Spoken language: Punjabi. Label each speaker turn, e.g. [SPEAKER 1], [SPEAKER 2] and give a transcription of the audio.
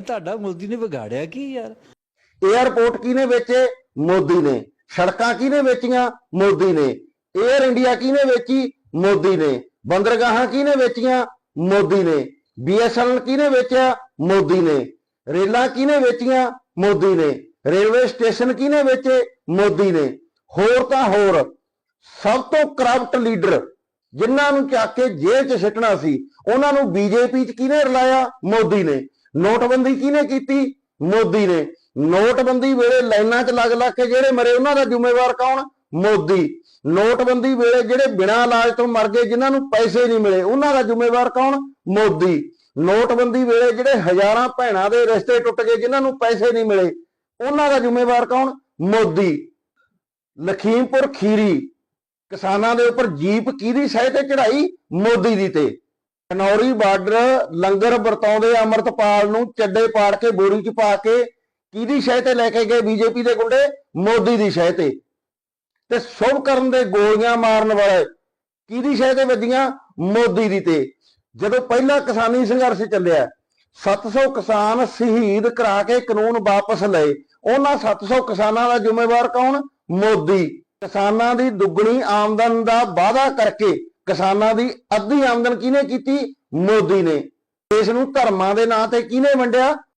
[SPEAKER 1] ਤੁਹਾਡਾ ਮੋਦੀ ਨੇ ਵਿਗਾੜਿਆ ਕੀ ਯਾਰ?
[SPEAKER 2] 에ਅਰਪੋਰਟ ਕਿਹਨੇ ਵੇਚੇ? ਮੋਦੀ ਨੇ। ਸੜਕਾਂ ਕਿਹਨੇ ਵੇਚੀਆਂ? ਮੋਦੀ ਨੇ। 에ਅਰ ਇੰਡੀਆ ਕਿਹਨੇ ਵੇਚੀ? ਮੋਦੀ ਨੇ। ਬੰਦਰਗਾਹਾਂ ਕਿਹਨੇ ਵੇਚੀਆਂ? ਮੋਦੀ ਨੇ। ਬੀਐਸਐਨਐਲ ਕਿਹਨੇ ਵੇਚਿਆ? ਮੋਦੀ ਨੇ। ਰੇਲਾਂ ਕਿਹਨੇ ਵੇਚੀਆਂ? ਮੋਦੀ ਨੇ। ਰੇਲਵੇ ਸਟੇਸ਼ਨ ਕਿਹਨੇ ਵੇਚੇ? ਮੋਦੀ ਨੇ। ਹੋਰ ਤਾਂ ਹੋਰ। ਸਭ ਤੋਂ ਕਰਪਟ ਲੀਡਰ ਜਿਨ੍ਹਾਂ ਨੂੰ ਚੱਕ ਕੇ ਜੇਲ੍ਹ 'ਚ ਸਿੱਟਣਾ ਸੀ, ਉਹਨਾਂ ਨੂੰ ਬੀਜੇਪੀ 'ਚ ਕਿਹਨੇ ਰਲਾਇਆ? ਮੋਦੀ ਨੇ। ਨੋਟਬੰਦੀ ਕਿਹਨੇ ਕੀਤੀ? ਮੋਦੀ ਨੇ। ਨੋਟਬੰਦੀ ਵੇਲੇ ਲਾਈਨਾਂ 'ਚ ਲੱਗ ਲੱਗ ਕੇ ਜਿਹੜੇ ਮਰੇ ਉਹਨਾਂ ਦਾ ਜ਼ਿੰਮੇਵਾਰ ਕੌਣ? ਮੋਦੀ। ਨੋਟਬੰਦੀ ਵੇਲੇ ਜਿਹੜੇ ਬਿਨਾਂ ਇਲਾਜ ਤੋਂ ਮਰ ਗਏ, ਜਿਨ੍ਹਾਂ ਨੂੰ ਪੈਸੇ ਨਹੀਂ ਮਿਲੇ, ਉਹਨਾਂ ਦਾ ਜ਼ਿੰਮੇਵਾਰ ਕੌਣ? ਮੋਦੀ। ਨੋਟਬੰਦੀ ਵੇਲੇ ਜਿਹੜੇ ਹਜ਼ਾਰਾਂ ਭੈਣਾਂ ਦੇ ਰਿਸ਼ਤੇ ਟੁੱਟ ਗਏ, ਜਿਨ੍ਹਾਂ ਨੂੰ ਪੈਸੇ ਨਹੀਂ ਮਿਲੇ, ਉਹਨਾਂ ਦਾ ਜ਼ਿੰਮੇਵਾਰ ਕੌਣ? ਮੋਦੀ। ਲਖੀਮਪੁਰ ਖੀਰੀ ਕਿਸਾਨਾਂ ਦੇ ਉੱਪਰ ਜੀਪ ਕਿਹਦੀ ਸਹਿ ਤੇ ਚੜਾਈ ਮੋਦੀ ਦੀ ਤੇ। ਕਨੌਰੀ ਬਾਰਡਰ ਲੰਗਰ ਵਰਤਾਉਂਦੇ ਅਮਰਤਪਾਲ ਨੂੰ ਚੱਡੇ ਪਾੜ ਕੇ, ਬੋਰੀ 'ਚ ਪਾ ਕੇ, ਕਿਹਦੀ ਸ਼ਹਿ ਤੇ ਲੈ ਕੇ ਗਏ ਬੀਜੇਪੀ ਦੇ ਗੁੰਡੇ? ਮੋਦੀ ਦੀ ਸ਼ਹਿ ਤੇ। ਤੇ ਸ਼ੁਭ ਕਰਨ ਦੇ ਗੋਲੀਆਂ ਮਾਰਨ ਵਾਲੇ ਕਿਹਦੀ ਸ਼ਹਿ ਤੇ ਵੱਜੀਆਂ? ਮੋਦੀ ਦੀ ਤੇ। ਜਦੋਂ ਪਹਿਲਾ ਕਿਸਾਨੀ ਸੰਘਰਸ਼ ਚੱਲਿਆ 700 ਕਿਸਾਨ ਸ਼ਹੀਦ ਕਰਾ ਕੇ ਕਾਨੂੰਨ ਵਾਪਸ ਲਏ। ਉਹਨਾਂ 700 ਕਿਸਾਨਾਂ ਦਾ ਜ਼ਿੰਮੇਵਾਰ ਕੌਣ? ਮੋਦੀ। ਕਿਸਾਨਾਂ ਦੀ ਦੁੱਗਣੀ ਆਮਦਨ ਦਾ ਵਾਅਦਾ ਕਰਕੇ ਕਿਸਾਨਾਂ ਦੀ ਅੱਧੀ ਆਮਦਨ ਕਿਹਨੇ ਕੀਤੀ? ਮੋਦੀ ਨੇ। ਇਸ ਨੂੰ ਧਰਮਾਂ ਦੇ ਨਾਂ ਤੇ ਕਿਹਨੇ ਵੰਡਿਆ?